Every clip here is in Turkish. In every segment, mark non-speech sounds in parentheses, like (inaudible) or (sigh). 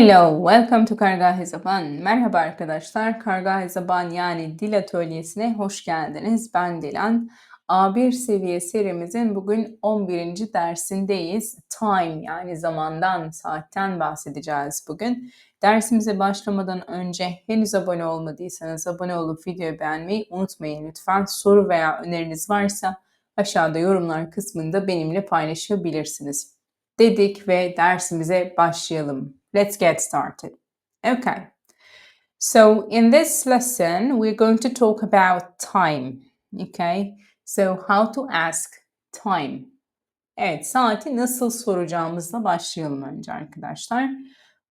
Hello, welcome to Kargah Zaban. Merhaba arkadaşlar, Kargah Zaban yani dil atölyesine hoş geldiniz. Ben Dilan. A1 seviye serimizin bugün 11. dersindeyiz. Time yani zamandan, saatten bahsedeceğiz bugün. Dersimize başlamadan önce henüz abone olmadıysanız abone olup videoyu beğenmeyi unutmayın lütfen. Soru veya öneriniz varsa aşağıda yorumlar kısmında benimle paylaşabilirsiniz. Dedik ve dersimize başlayalım. Let's get started. Okay. So in this lesson, we're going to talk about time. Okay. So how to ask time. Evet, saati nasıl soracağımızla başlayalım önce arkadaşlar.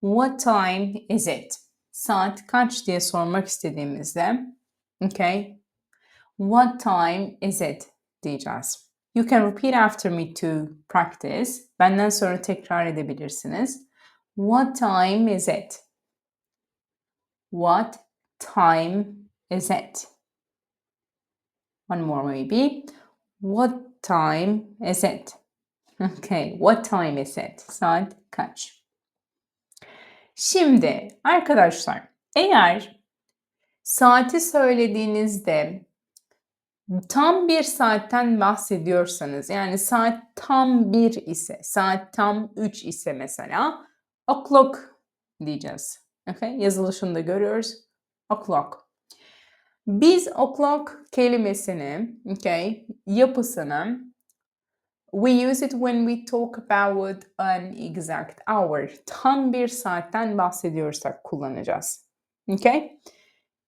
What time is it? Saat kaç diye sormak istediğimizde, okay, what time is it diyeceğiz. You can repeat after me to practice. Benden sonra tekrar edebilirsiniz. What time is it? What time is it? One more maybe. What time is it? (laughs) Okay, what time is it? Saat kaç? Şimdi arkadaşlar eğer saati söylediğinizde tam bir saatten bahsediyorsanız yani saat tam 1 ise saat tam 3 ise mesela o'clock diyeceğiz. Okay? Yazılışını görüyoruz. O'clock. Biz o'clock kelimesini, okay, yapısını we use it when we talk about an exact hour. Tam bir saatten bahsediyorsak kullanacağız. Okay?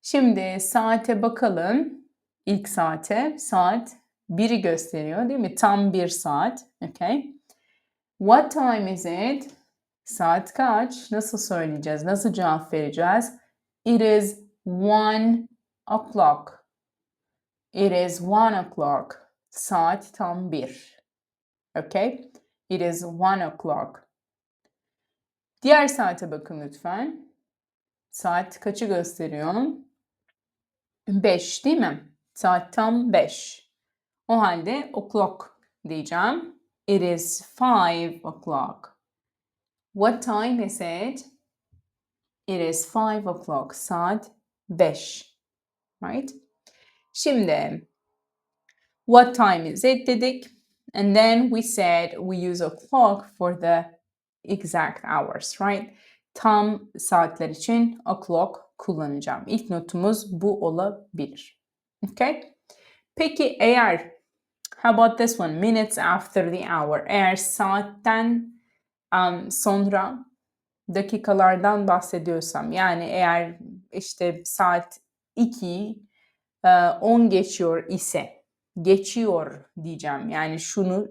Şimdi saate bakalım. İlk saate. Saat 1'i gösteriyor değil mi? Tam bir saat. Okay? What time is it? Saat kaç? Nasıl söyleyeceğiz? Nasıl cevap vereceğiz? It is one o'clock. It is one o'clock. Saat tam bir. Okay? It is one o'clock. Diğer saate bakın lütfen. Saat kaçı gösteriyor? 5 değil mi? Saat tam 5. O halde o'clock diyeceğim. It is five o'clock. What time is it? It is five o'clock. Saat 5. Right? Şimdi what time is it dedik. And then we said we use a clock for the exact hours, right? Tam saatler için o'clock kullanacağım. İlk notumuz bu olabilir. Okay? Peki eğer how about this one? Minutes after the hour. Eğer saatten um, sonra dakikalardan bahsediyorsam yani eğer işte saat 2 10 geçiyor ise geçiyor diyeceğim. Yani şunu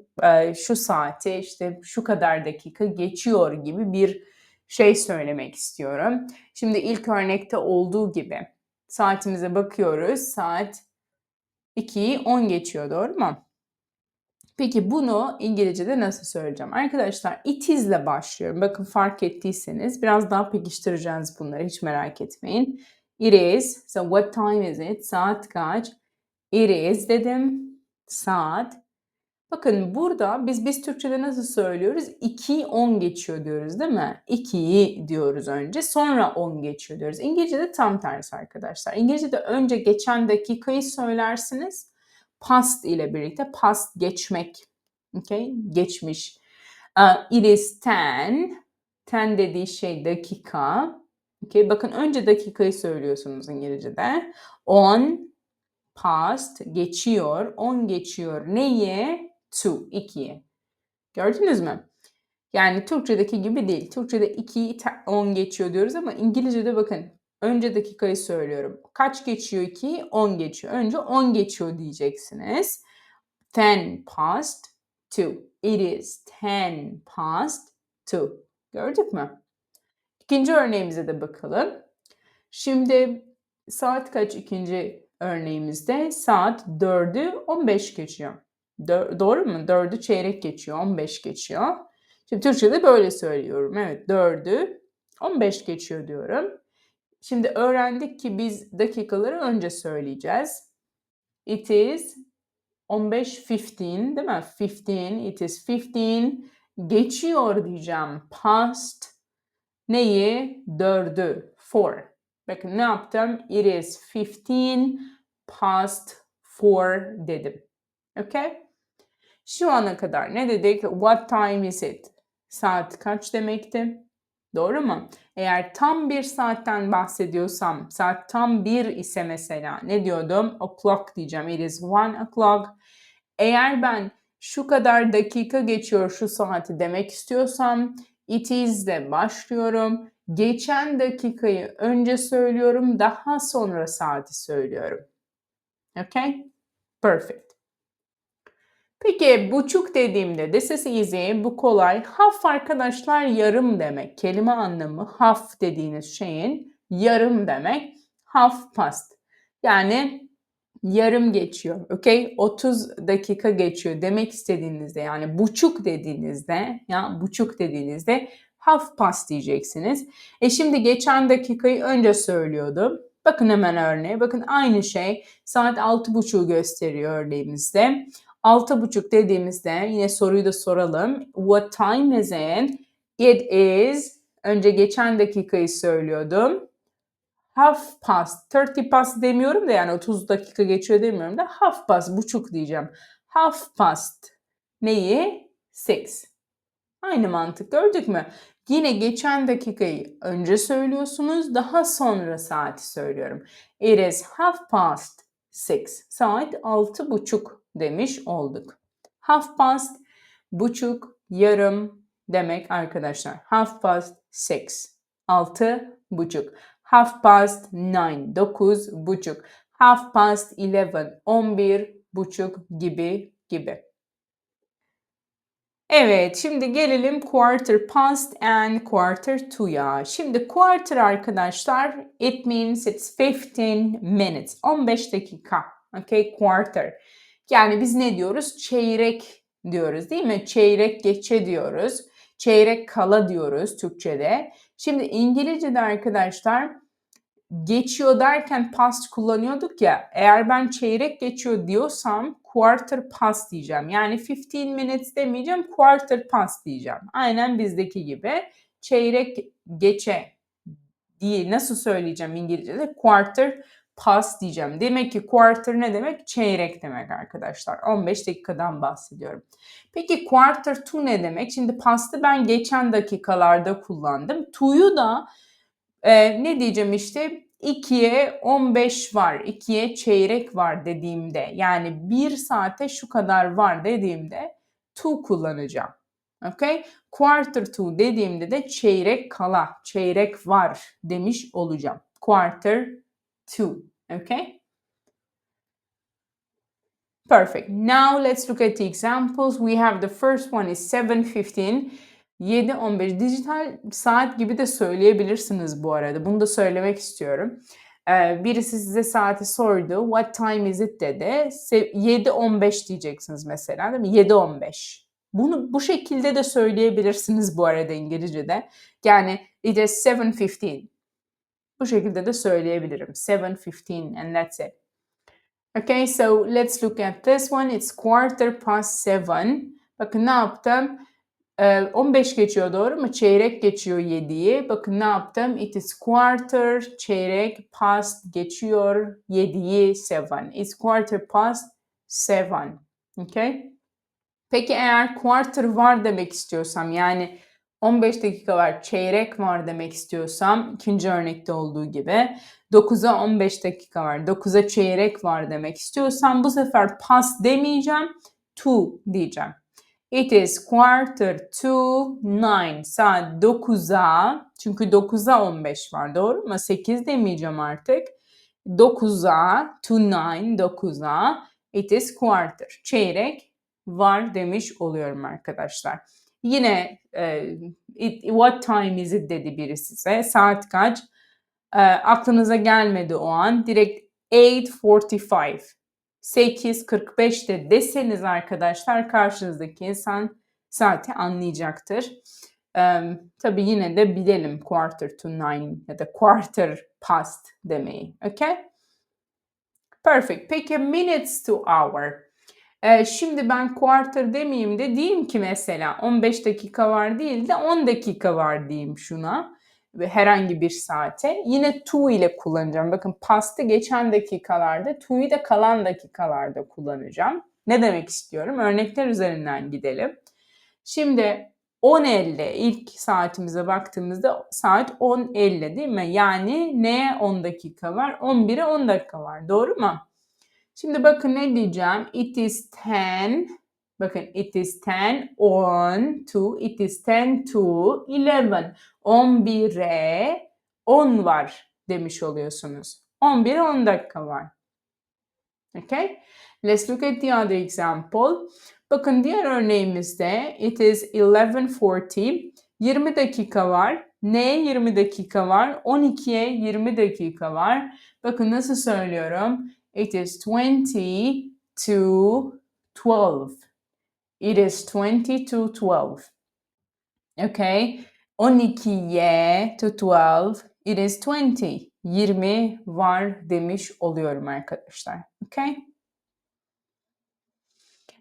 şu saate işte şu kadar dakika geçiyor gibi bir şey söylemek istiyorum. Şimdi ilk örnekte olduğu gibi saatimize bakıyoruz. Saat 2'yi 10 geçiyor doğru mu? Peki bunu İngilizce'de nasıl söyleyeceğim? Arkadaşlar it is ile başlıyorum. Bakın fark ettiyseniz biraz daha pekiştireceğiz bunları hiç merak etmeyin. It is. So what time is it? Saat kaç? It is dedim. Saat. Bakın burada biz biz Türkçe'de nasıl söylüyoruz? 2 10 geçiyor diyoruz değil mi? 2'yi diyoruz önce sonra 10 geçiyor diyoruz. İngilizce'de tam tersi arkadaşlar. İngilizce'de önce geçen dakikayı söylersiniz. Past ile birlikte past geçmek. Okay? Geçmiş. Uh, it is 10. 10 dediği şey dakika. Okay? Bakın önce dakikayı söylüyorsunuz İngilizce'de. 10 past geçiyor. 10 geçiyor. Neye? To. 2'ye. Gördünüz mü? Yani Türkçedeki gibi değil. Türkçede 2 10 geçiyor diyoruz ama İngilizce'de bakın önce dakikayı söylüyorum. Kaç geçiyor 2? 10 geçiyor. Önce 10 geçiyor diyeceksiniz. 10 past 2. It is 10 past 2. Gördük mü? İkinci örneğimize de bakalım. Şimdi saat kaç ikinci örneğimizde? Saat 4'ü 15 geçiyor. Dö- doğru mu? 4'ü çeyrek geçiyor, 15 geçiyor. Şimdi Türkçe'de böyle söylüyorum. Evet 4'ü 15 geçiyor diyorum. Şimdi öğrendik ki biz dakikaları önce söyleyeceğiz. It is 15, 15 değil mi? 15, it is 15. Geçiyor diyeceğim. Past Neyi? Dördü. Four. Bakın ne yaptım? It is 15 past four dedim. Okay? Şu ana kadar ne dedik? What time is it? Saat kaç demekti? Doğru mu? Eğer tam bir saatten bahsediyorsam, saat tam bir ise mesela ne diyordum? O'clock diyeceğim. It is one o'clock. Eğer ben şu kadar dakika geçiyor şu saati demek istiyorsam it is de başlıyorum. Geçen dakikayı önce söylüyorum, daha sonra saati söylüyorum. Okay? Perfect. Peki buçuk dediğimde this is easy, bu kolay. Half arkadaşlar yarım demek. Kelime anlamı half dediğiniz şeyin yarım demek. Half past. Yani yarım geçiyor. Okay? 30 dakika geçiyor demek istediğinizde yani buçuk dediğinizde ya buçuk dediğinizde half past diyeceksiniz. E şimdi geçen dakikayı önce söylüyordum. Bakın hemen örneğe. Bakın aynı şey saat 6.30'u gösteriyor örneğimizde. 6.30 dediğimizde yine soruyu da soralım. What time is it? It is önce geçen dakikayı söylüyordum. Half past, 30 past demiyorum da yani 30 dakika geçiyor demiyorum da half past, buçuk diyeceğim. Half past neyi? Six. Aynı mantık gördük mü? Yine geçen dakikayı önce söylüyorsunuz, daha sonra saati söylüyorum. It is half past six. Saat altı buçuk demiş olduk. Half past, buçuk, yarım demek arkadaşlar. Half past six. Altı buçuk. Half past nine. Dokuz buçuk. Half past eleven. On bir buçuk gibi gibi. Evet, şimdi gelelim quarter past and quarter to'ya. Şimdi quarter arkadaşlar, it means it's 15 minutes. 15 dakika. Okay, quarter. Yani biz ne diyoruz? Çeyrek diyoruz değil mi? Çeyrek geçe diyoruz. Çeyrek kala diyoruz Türkçe'de. Şimdi İngilizce'de arkadaşlar geçiyor derken past kullanıyorduk ya. Eğer ben çeyrek geçiyor diyorsam quarter past diyeceğim. Yani 15 minutes demeyeceğim, quarter past diyeceğim. Aynen bizdeki gibi. Çeyrek geçe diye nasıl söyleyeceğim İngilizce'de? Quarter past diyeceğim. Demek ki quarter ne demek? Çeyrek demek arkadaşlar. 15 dakikadan bahsediyorum. Peki quarter to ne demek? Şimdi past'ı ben geçen dakikalarda kullandım. To'yu da e, ne diyeceğim işte 2'ye 15 var, 2'ye çeyrek var dediğimde yani 1 saate şu kadar var dediğimde to kullanacağım. Okay? Quarter to dediğimde de çeyrek kala, çeyrek var demiş olacağım. Quarter to. Okay? Perfect. Now let's look at the examples. We have the first one is 7.15. 7.15 dijital saat gibi de söyleyebilirsiniz bu arada. Bunu da söylemek istiyorum. Ee, birisi size saati sordu. What time is it dedi. 7.15 diyeceksiniz mesela değil mi? 7.15. Bunu bu şekilde de söyleyebilirsiniz bu arada İngilizce'de. Yani it is 7.15. Bu şekilde de söyleyebilirim. 7.15 and that's it. Okay, so let's look at this one. It's quarter past seven. Bakın ne yaptım? 15 geçiyor doğru mu? Çeyrek geçiyor 7'yi. Bakın ne yaptım? It is quarter, çeyrek, past geçiyor 7'yi, 7. It's quarter past 7. Okay? Peki eğer quarter var demek istiyorsam yani 15 dakika var, çeyrek var demek istiyorsam ikinci örnekte olduğu gibi 9'a 15 dakika var, 9'a çeyrek var demek istiyorsam bu sefer past demeyeceğim, to diyeceğim. It is quarter to nine. Saat 9'a çünkü 9'a 15 var doğru mu? 8 demeyeceğim artık. 9'a to nine 9'a it is quarter. Çeyrek var demiş oluyorum arkadaşlar. Yine e, it, what time is it dedi biri size. Saat kaç? E, aklınıza gelmedi o an. Direkt 8.45. 8.45'te deseniz arkadaşlar karşınızdaki insan zaten anlayacaktır. Ee, tabii yine de bilelim quarter to nine ya da quarter past demeyi. Okay? Perfect. Peki minutes to hour. Ee, şimdi ben quarter demeyeyim de diyeyim ki mesela 15 dakika var değil de 10 dakika var diyeyim şuna. ve herhangi bir saate yine to ile kullanacağım. Bakın past'ı geçen dakikalarda, to'yu da kalan dakikalarda kullanacağım. Ne demek istiyorum? Örnekler üzerinden gidelim. Şimdi 10.50 ilk saatimize baktığımızda saat 10.50 değil mi? Yani neye 10 dakika var? 11'e 10 dakika var. Doğru mu? Şimdi bakın ne diyeceğim? It is 10 Bakın it is 10 on to it is 10 to 11. 11'e 10 var demiş oluyorsunuz. 11'e 10 dakika var. Okay? Let's look at the other example. Bakın diğer örneğimizde it is 11.40. 20 dakika var. Neye 20 dakika var? 12'ye 20 dakika var. Bakın nasıl söylüyorum? It is 20 to 12. It is 20 to 12. Okay. 12'ye to 12. It is 20. 20 var demiş oluyorum arkadaşlar. Okay.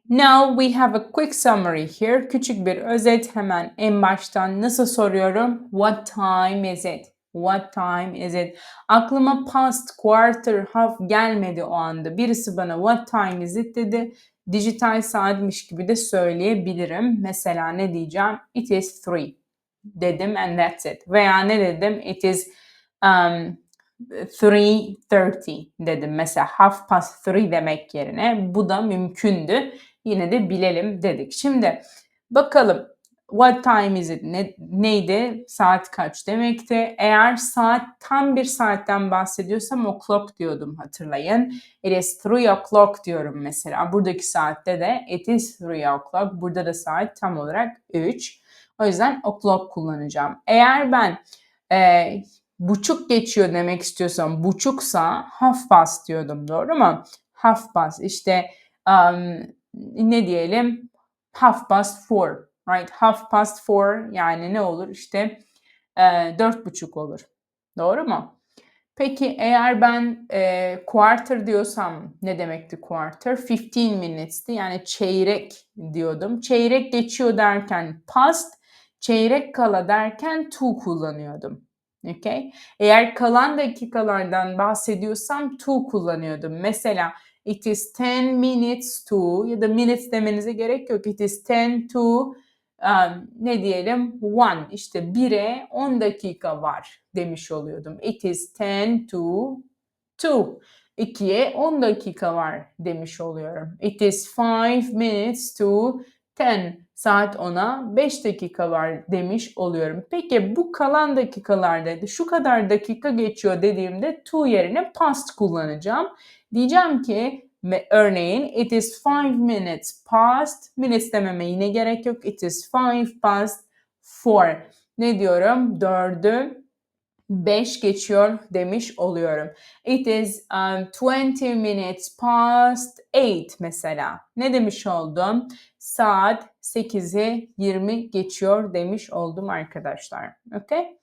Now we have a quick summary here. Küçük bir özet hemen en baştan nasıl soruyorum? What time is it? What time is it? Aklıma past, quarter, half gelmedi o anda. Birisi bana what time is it dedi. Dijital saatmiş gibi de söyleyebilirim. Mesela ne diyeceğim? It is three dedim and that's it. Veya ne dedim? It is um, 3.30 dedim. Mesela half past three demek yerine bu da mümkündü yine de bilelim dedik. Şimdi bakalım what time is it ne, neydi? Saat kaç demekti? Eğer saat tam bir saatten bahsediyorsam o'clock diyordum hatırlayın. It is 3 o'clock diyorum mesela. Buradaki saatte de it is 3 o'clock. Burada da saat tam olarak 3. O yüzden o'clock kullanacağım. Eğer ben e, buçuk geçiyor demek istiyorsam buçuksa half past diyordum doğru mu? Half past işte um, ne diyelim half past four right half past four yani ne olur işte e, dört buçuk olur doğru mu? Peki eğer ben e, quarter diyorsam ne demekti quarter? 15 minutes'ti yani çeyrek diyordum. Çeyrek geçiyor derken past, çeyrek kala derken to kullanıyordum. Okay? Eğer kalan dakikalardan bahsediyorsam to kullanıyordum. Mesela It is 10 minutes to ya da minutes demenize gerek yok. It is 10 to ne diyelim 1 işte 1'e 10 dakika var demiş oluyordum. It is 10 to 2. 2'ye 10 dakika var demiş oluyorum. It is 5 minutes to 10. Saat 10'a 5 dakika var demiş oluyorum. Peki bu kalan dakikalarda şu kadar dakika geçiyor dediğimde to yerine past kullanacağım. Diyeceğim ki örneğin it is five minutes past. Minutes dememe yine gerek yok. It is five past four. Ne diyorum? Dördü 5 geçiyor demiş oluyorum. It is um, 20 minutes past 8 mesela. Ne demiş oldum? Saat 8'i 20 geçiyor demiş oldum arkadaşlar. Okay?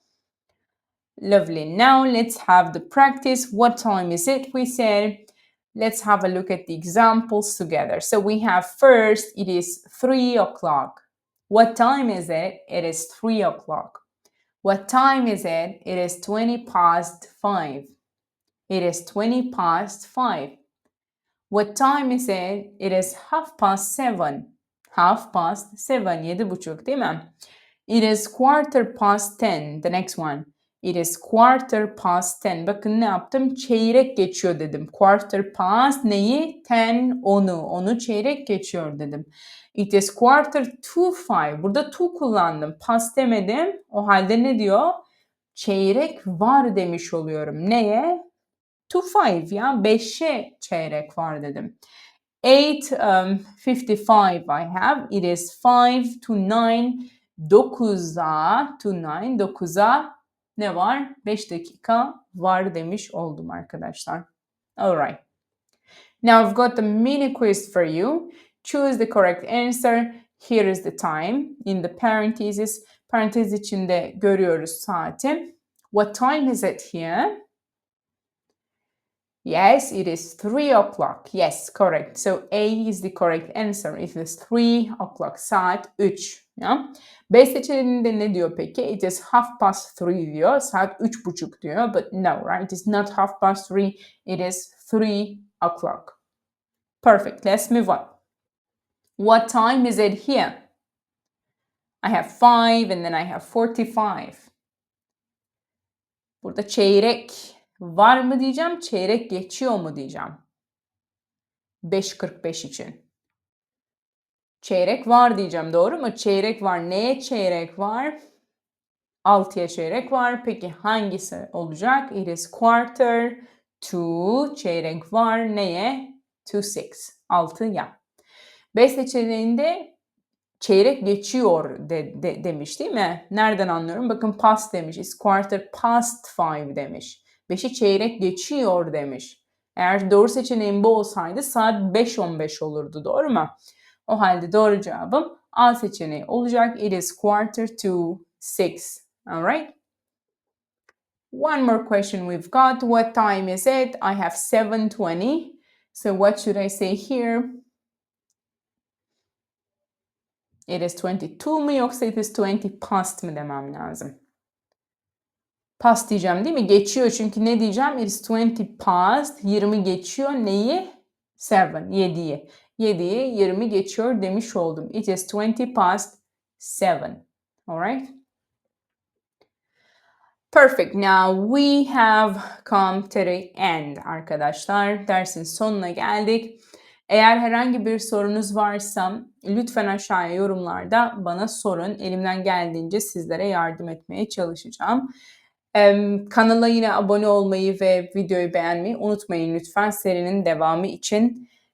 Lovely. Now let's have the practice. What time is it? We said let's have a look at the examples together. So we have first, it is three o'clock. What time is it? It is three o'clock. What time is it? It is 20 past five. It is 20 past five. What time is it? It is half past seven. Half past seven. Yedi buçuk değil mi? It is quarter past ten. The next one. It is quarter past ten. Bakın ne yaptım? Çeyrek geçiyor dedim. Quarter past neyi? Ten, onu. Onu çeyrek geçiyor dedim. It is quarter to five. Burada to kullandım. Past demedim. O halde ne diyor? Çeyrek var demiş oluyorum. Neye? To five ya. Beşe çeyrek var dedim. 8.55 um, I have. It is 5 to 9. 9'a to 9. 9'a ne var? 5 dakika var demiş oldum arkadaşlar. Alright. Now I've got a mini quiz for you. Choose the correct answer. Here is the time in the parentheses. Parantez içinde görüyoruz saati. What time is it here? Yes, it is 3 o'clock. Yes, correct. So A is the correct answer. It is 3 o'clock. Saat 3. Ya. B seçeneğinde ne diyor peki? It is half past three diyor. Saat üç buçuk diyor. But no, right? It is not half past three. It is three o'clock. Perfect. Let's move on. What time is it here? I have five and then I have 45. Burada çeyrek var mı diyeceğim, çeyrek geçiyor mu diyeceğim. 5.45 için. Çeyrek var diyeceğim doğru mu? Çeyrek var. Neye çeyrek var? 6'ya çeyrek var. Peki hangisi olacak? It is quarter to çeyrek var. Neye? To 6. 6'ya. B seçeneğinde çeyrek geçiyor de, de, demiş değil mi? Nereden anlıyorum? Bakın past demiş. It's quarter past five demiş. Beşi çeyrek geçiyor demiş. Eğer doğru seçeneğim bu olsaydı saat 5.15 olurdu doğru mu? O halde doğru cevabım A seçeneği olacak. It is quarter to six. Alright? One more question we've got. What time is it? I have 7.20. So what should I say here? It is 22 mu yoksa it is 20 past mı demem lazım? Past diyeceğim değil mi? Geçiyor çünkü ne diyeceğim? It is 20 past. 20 geçiyor. Neyi? 7. 7'yi. 7'yi 20 geçiyor demiş oldum. It is 20 past 7. Alright? Perfect. Now we have come to the end arkadaşlar. Dersin sonuna geldik. Eğer herhangi bir sorunuz varsa lütfen aşağıya yorumlarda bana sorun. Elimden geldiğince sizlere yardım etmeye çalışacağım. Ee, kanala yine abone olmayı ve videoyu beğenmeyi unutmayın lütfen serinin devamı için.